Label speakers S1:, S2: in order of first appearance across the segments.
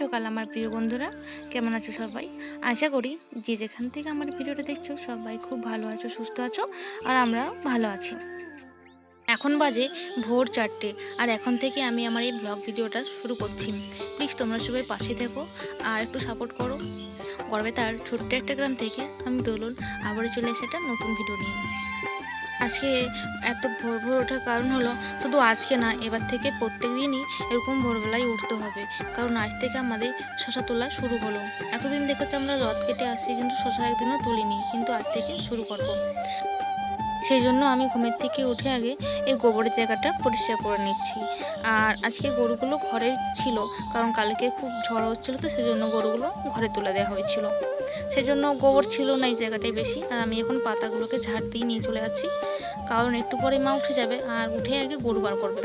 S1: সকাল, আমার প্রিয় বন্ধুরা। কেমন আছো সবাই? আশা করি যে যেখান থেকে আমার ভিডিওটা দেখছ, সবাই খুব ভালো আছো, সুস্থ আছো, আর আমরা ভালো আছি। এখন বাজে ভোর চারটে, আর এখন থেকে আমি আমার এই ব্লগ ভিডিওটা শুরু করছি। প্লিজ তোমরা সবাই পাশে থেকো, আর একটু সাপোর্ট করো। গর্বে তার ছোট্ট একটা গ্রাম থেকে আমি দোলন আবারও চলে এসে একটা নতুন ভিডিও নিয়ে। আজকে এত ভোর ভোর ওঠার কারণ হলো শুধু আজকে না, এবার থেকে প্রত্যেক দিনই এরকম ভোরবেলায় উঠতে হবে। কারণ আজ থেকে আমাদের শশা তোলা শুরু হলো। এতদিন দেখেছি আমরা রথ কেটে আসছি কিন্তু শশা একদিনও তুলিনি, কিন্তু আজ থেকে শুরু করব। সেই জন্য আমি ঘুমের থেকে উঠে আগে এই গোবরের জায়গাটা পরিষ্কার করে নিচ্ছি। আর আজকে গরুগুলো ঘরে ছিল, কারণ কালকে খুব ঝড় হচ্ছিল তো সেই জন্য গরুগুলো ঘরে তুলে দেওয়া হয়েছিল। সেই জন্য গোবর ছিল না এই জায়গাটায় বেশি, আর আমি এখন পাতাগুলোকে ঝাড় দিয়ে নিয়ে চলে যাচ্ছি। কারণ একটু পরে মা উঠে যাবে, আর উঠে আগে গরু বার করবে।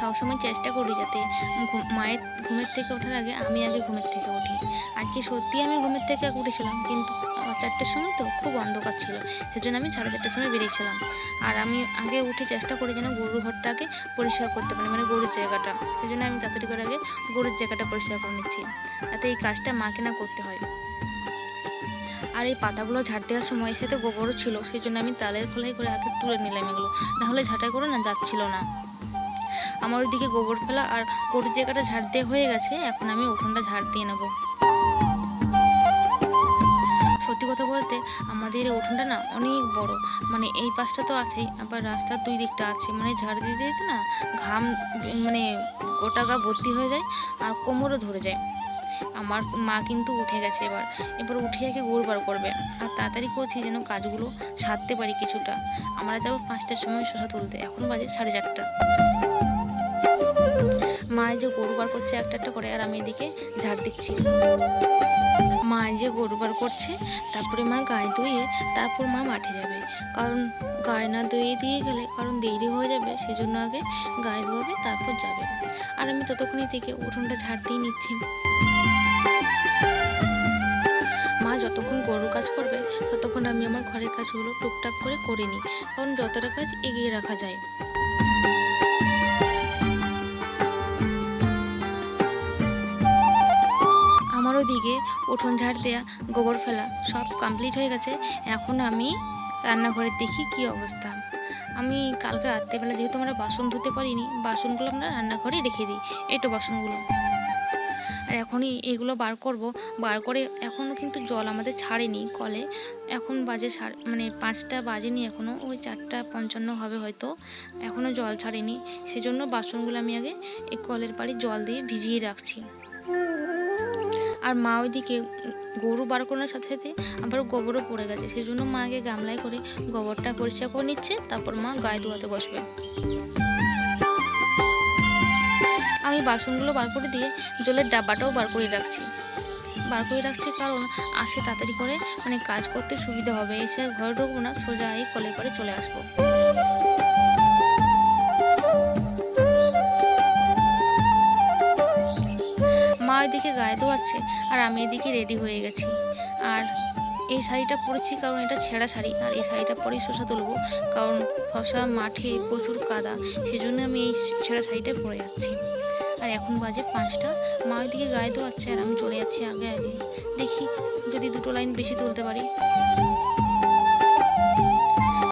S1: সবসময় চেষ্টা করি যাতে মায়ের ঘুমের থেকে ওঠার আগে আমি আগে ঘুমের থেকে উঠি। আজকে সত্যি আমি ঘুমের থেকে উঠেছিলাম, কিন্তু চারটের সময় তো খুব অন্ধকার ছিল, সেজন্য আমি সাড়ে চারটের সময় বেরিয়েছিলাম। আর আমি আগে উঠে চেষ্টা করি যেন গরুর ঘরটাকে পরিষ্কার করতে পারি মানে গরুর জায়গাটা। সেই জন্য আমি তাড়াতাড়ি করে আগে গরুর জায়গাটা পরিষ্কার করে নিচ্ছি, যাতে এই কাজটা মাকে না করতে হয়। আর এই পাতাগুলো ঝাড় দেওয়ার সময় সাথে গোবরও ছিল সেই জন্য আমি তালের খোলাই করে আগে তুলে নিলাম এগুলো। নাহলে ঝাঁটাই করে না যাচ্ছিল না। আমার ওইদিকে গোবর ফেলা আর গরুর জায়গাটা ঝাড় দেওয়া হয়ে গেছে, এখন আমি উঠোনটা ঝাড় দিয়ে নেব। সত্যি কথা বলতে, আমাদের উঠোনটা না অনেক বড় মানে এই পাশটা তো আছেই, আবার রাস্তার দুই দিকটা আছে মানে ঝাড় দিয়ে দিতে না ঘাম মানে গোটা গা ভর্তি হয়ে যায় আর কোমরও ধরে যায়। আমার মা কিন্তু উঠে গেছে এবার এবার উঠে একে গোড় বার করবে, আর তাড়াতাড়ি করছি যেন কাজগুলো সারতে পারি কিছুটা। আমরা যাব পাঁচটার সময় শশা তুলতে, এখন বাজে সাড়ে চারটা। মা যে গরু বার করছে একটা একটা করে, আর আমি এদিকে ঝাড় দিচ্ছি। মা যে গরু বার করছে, তারপরে মা গায়ে ধুয়ে তারপর মা মাঠে যাবে। কারণ গায়ে না ধুয়ে দিয়ে গেলে কারণ দেরি হয়ে যাবে সেই জন্য আগে গায়ে ধোয়াবে, তারপর যাবে। আর আমি ততক্ষণই থেকে উঠোনটা ঝাড় দিয়ে নিচ্ছি। মা যতক্ষণ গরুর কাজ করবে, ততক্ষণ আমি আমার ঘরের কাজগুলো টুকটাক করে করে নিই। কারণ যতটা কাজ এগিয়ে রাখা যায়। ওদিকে উঠোন ঝাড় দেয়া, গোবর ফেলা, সব কমপ্লিট হয়ে গেছে। এখন আমি রান্নাঘরের দেখি কি অবস্থা। আমি কালকে রাত্রেবেলা যেহেতু আমরা বাসন ধুতে পারিনি, বাসনগুলো আমরা রান্নাঘরে রেখে দিই। এইটো বাসনগুলো। আর এখনই এগুলো বার করব। বার করে এখনও কিন্তু জল আমাদের ছাড়েনি কলে। এখন বাজে সাড়ে মানে পাঁচটা বাজেনি এখনও, ওই চারটা পঞ্চান্ন হবে হয়তো। এখনও জল ছাড়েনি। সেজন্য বাসনগুলো আমি আগে এই কলের পাড়ি জল দিয়ে ভিজিয়ে রাখছি। আর মা ওইদিকে গরু বার করার সাথে সাথে আবার গোবরও পড়ে গেছে। সেই জন্য মা আগে গামলায় করে গোবরটা পরিষ্কার করে নিচ্ছে, তারপর মা গায়ে ধোয়াতে বসবে। আমি বাসনগুলো বার করে দিয়ে জলের ডাব্বাটাও বার করে রাখছি। বার করে রাখছি কারণ আসে তাড়াতাড়ি করে মানে কাজ করতে সুবিধা হবে। এসে ঘরে ঢুকবো না, সোজা এই কলের পরে চলে আসব। মা ওইদিকে গায়ে ধোয়াচ্ছে আর আমি এদিকে রেডি হয়ে গেছি। আর এই শাড়িটা পরেছি কারণ এটা ছেঁড়া শাড়ি, আর এই শাড়িটা পরেই শসা তুলবো কারণ শসা মাঠে প্রচুর কাদা, সেজন্য আমি এই ছেঁড়া শাড়িটা পরে যাচ্ছি। আর এখন বাজে পাঁচটা, মা ওইদিকে গায়ে ধোয়াচ্ছে আর আমি চলে যাচ্ছি আগে আগে। দেখি যদি দুটো লাইন বেশি তুলতে পারি।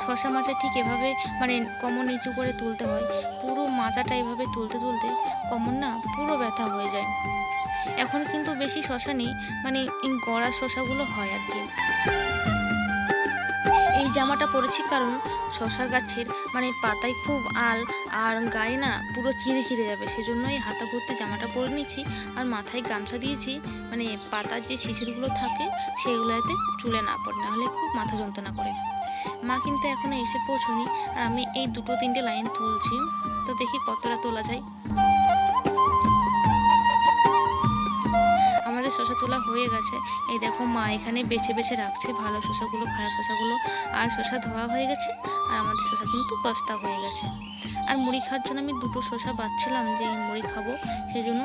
S1: শশা মাছা ঠিক এভাবে মানে কমর নিচু করে তুলতে হয়, পুরো মাচাটা এভাবে তুলতে তুলতে কমর না পুরো ব্যথা হয়ে যায়। এখন কিন্তু বেশি শশা নেই মানে গড়া শশাগুলো হয় আর কি। এই জামাটা পরেছি কারণ শশা গাছের মানে পাতায় খুব আল আর গায়ে না পুরো চিড়ে চিড়ে যাবে সেজন্য এই হাতা ভর্তি জামাটা পরে নিয়েছি আর মাথায় গামছা দিয়েছি মানে পাতার যে শিশিরগুলো থাকে সেগুলোতে চুলে না পড়ে না হলে খুব মাথা যন্ত্রণা করে। মা কিন্তু এখনও এসে পৌঁছনি আর আমি এই দুটো তিনটে লাইন তুলছি, তো দেখি কতটা তোলা যায়। আমাদের শশা তোলা হয়ে গেছে। এই দেখো মা এখানে বেছে বেছে রাখছে ভালো শশাগুলো খারাপ শশাগুলো আর শশা ধোয়া হয়ে গেছে, আর আমাদের শশা কিন্তু বস্তা হয়ে গেছে। আর মুড়ি খাওয়ার জন্য আমি দুটো শশা বাচ্ছিলাম যে মুড়ি খাব, সেই জন্য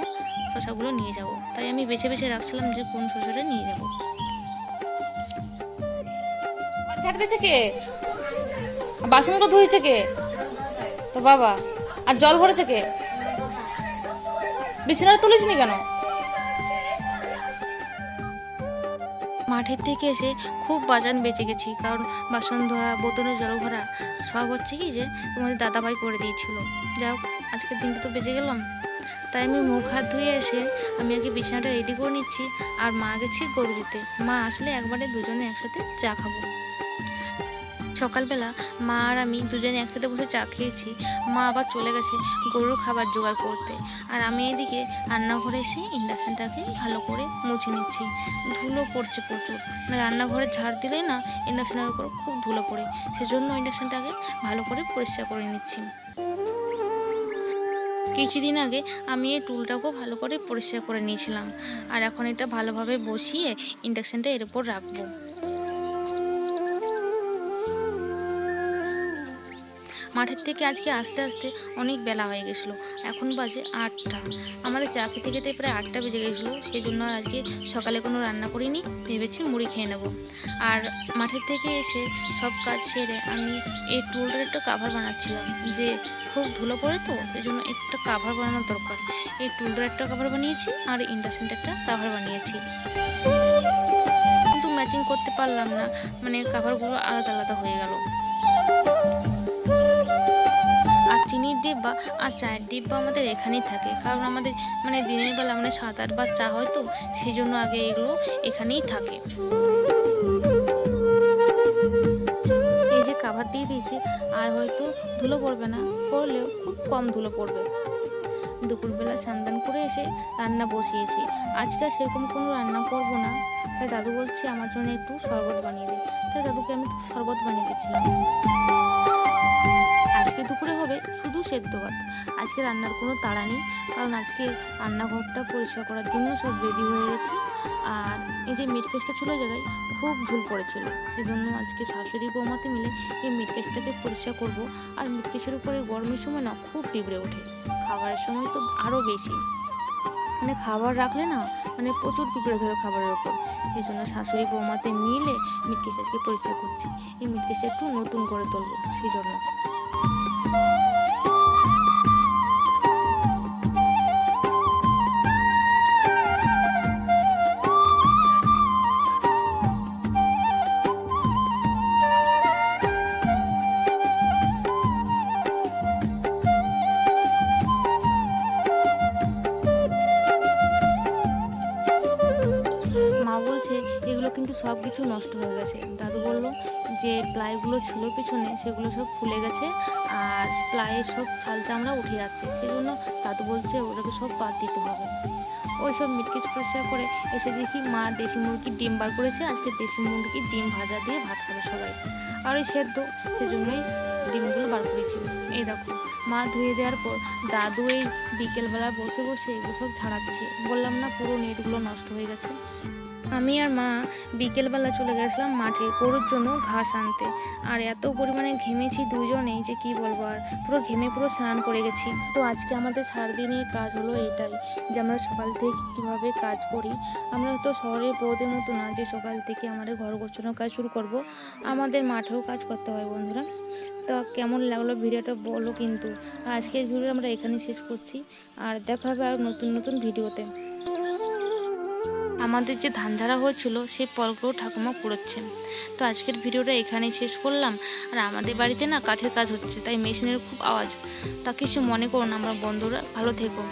S1: শশাগুলো নিয়ে যাব। তাই আমি বেছে বেছে রাখছিলাম যে কোন শশাটা নিয়ে যাব।
S2: কে? বাসনগুলো ধুয়েছে কে? তো বাবা,
S1: আর জল ভরেছে কে? বিছানাটা তুলিসনি কেন? মাঠের থেকে এসে খুব বাজান বেঁচে গেছি। কারণ বাসন ধোয়া বোতলের জল ভরা সব হচ্ছে কি যে তোমাদের দাদাভাই করে দিয়েছিল। হোক, আজকের দিনটা তো বেঁচে গেলাম। তাই আমি মুখ হাত ধুয়ে এসে আমি আগে বিছানাটা রেডি করে নিচ্ছি আর মা গেছি গরু দিতে। মা আসলে একবারে দুজনে একসাথে চা খাব। সকালবেলা মা আর আমি দুজনে একসাথে বসে চা খেয়েছি। মা আবার চলে গেছে গরুর খাবার জোগাড় করতে। আর আমি এদিকে রান্নাঘরে এসে ইন্ডাকশানটাকে ভালো করে মুছে নিচ্ছি। ধুলো পড়ছে প্রচুর। রান্নাঘরে ঝাড় দিলে না ইন্ডাকশানের উপর খুব ধুলো পড়ে। সেজন্য ইন্ডাকশানটাকে ভালো করে পরিষ্কার করে নিচ্ছি। কিছুদিন আগে আমি এই টুলটাকেও ভালো করে পরিষ্কার করে নিয়েছিলাম। আর এখন এটা ভালোভাবে বসিয়ে ইন্ডাকশানটা এর উপর রাখব। মাঠের থেকে আজকে আস্তে আস্তে অনেক বেলা হয়ে গেছিল। এখন বাজে আটটা। আমাদের চা খেতে খেতে প্রায় আটটা বেজে গেছিল। সেই জন্য আর আজকে সকালে কোনো রান্না করিনি। ভেবেছি মুড়ি খেয়ে নেব। আর মাঠের থেকে এসে সব কাজ সেরে আমি এই টুলটার একটা কাভার বানাচ্ছিলাম। যে খুব ধুলো পড়ে তো এই জন্য একটা কাভার বানানোর দরকার। এই টুলটার একটা কাভার বানিয়েছি আর ইন্ডাকশানটা একটা কাভার বানিয়েছি। কিন্তু ম্যাচিং করতে পারলাম না। মানে কাভারগুলো আলাদা আলাদা হয়ে গেল। ডিব্বা আর চায়ের ডিব্বা আমাদের এখানেই থাকে। কারণ আমাদের মানে দিনের বেলা মানে সাত আটবার চা হয় তো সেই জন্য আগে এগুলো এখানেই থাকে। এই যে কাভার দিয়ে দিয়েছি, আর হয়তো ধুলো পড়বে না, পড়লেও খুব কম ধুলো পড়বে। দুপুরবেলা স্নান করে এসে রান্না বসিয়েছি। আজকে সেরকম কোনো রান্না করব না। তাই দাদু বলছে, আমার জন্য একটু শরবত বানিয়ে দে। তাই দাদুকে আমি একটু শরবত বানিয়ে দিচ্ছিলাম। আজকে দুপুরে হবে শুধু সেদ্ধ ভাত। আজকে রান্নার কোনো তাড়া নেই, কারণ আজকে রান্নাঘরটা পরিষ্কার করার জন্য সব রেডি হয়ে গেছে। আর এই যে মিট কেসটা ছিল জায়গায় খুব ঝুল পড়েছিল, সেজন্য আজকে শাশুড়ি বৌমাতে মিলে এই মিট কেসটাকে পরিষ্কার করব। আর মিট কেসের উপরে গরমের সময় না খুব পিঁপড়ে ওঠে, খাবারের সময় তো আরও বেশি। মানে খাবার রাখলে না মানে প্রচুর পিঁপড়ে ধরে খাবারের ওপর। এই জন্য শাশুড়ি বৌমাতে মিলে মিট পরিচয় পরিষ্কার করছি। এই মিট একটু নতুন করে তুলবো, সেই জন্য। কিছু নষ্ট হয়ে গেছে। দাদু বলল যে প্লাইগুলো ছিল পেছনে, সেগুলো সব ফুলে গেছে আর প্লাইয়ের সব ছাল চামড়া উঠে যাচ্ছে। সেই জন্য দাদু বলছে ওটাকে সব বাদ দিতে হবে। ওই সব মিটকিচ পরিষ্কার করে এসে দেখি মা দেশি মুরগির ডিম বার করেছে। আজকে দেশি মুরগির ডিম ভাজা দিয়ে ভাত খাবে সবাই। আর ওই সেদ্ধ, সেজন্যই ডিমগুলো বার করেছি। এই দেখো, মা ধুয়ে দেওয়ার পর দাদু এই বিকেলবেলা বসে বসে এগুলো সব ছাড়াচ্ছে বললাম, না, পুরো নেটগুলো নষ্ট হয়ে গেছে। আমি আর মা বিকেলবেলা চলে গেছিলাম মাঠে গরুর জন্য ঘাস আনতে। আর এত পরিমাণে ঘেমেছি দুজনেই যে কি বলব আর, পুরো ঘেমে পুরো স্নান করে গেছি। তো আজকে আমাদের সারাদিনের কাজ হলো এটাই যে আমরা সকাল থেকে কীভাবে কাজ করি। আমরা তো শহরের বউদের মতো না যে সকাল থেকে আমাদের ঘর গোছানোর কাজ শুরু করব। আমাদের মাঠেও কাজ করতে হয় বন্ধুরা। তো কেমন লাগল ভিডিওটা বলো কিন্তু। আজকের ভিডিও আমরা এখানেই শেষ করছি। আর দেখা হবে আর নতুন নতুন ভিডিওতে। আমাদের যে ধান ঝাড়া হয়েছিল, সেই পলগুলো ঠাকুমা কুড়োচ্ছেন তো আজকের ভিডিওটা এখানেই শেষ করলাম। আর আমাদের বাড়িতে না কাঠের কাজ হচ্ছে, তাই মেশিনের খুব আওয়াজ। তা কিছু মনে করুন আমরা বন্ধুরা, ভালো থেকো।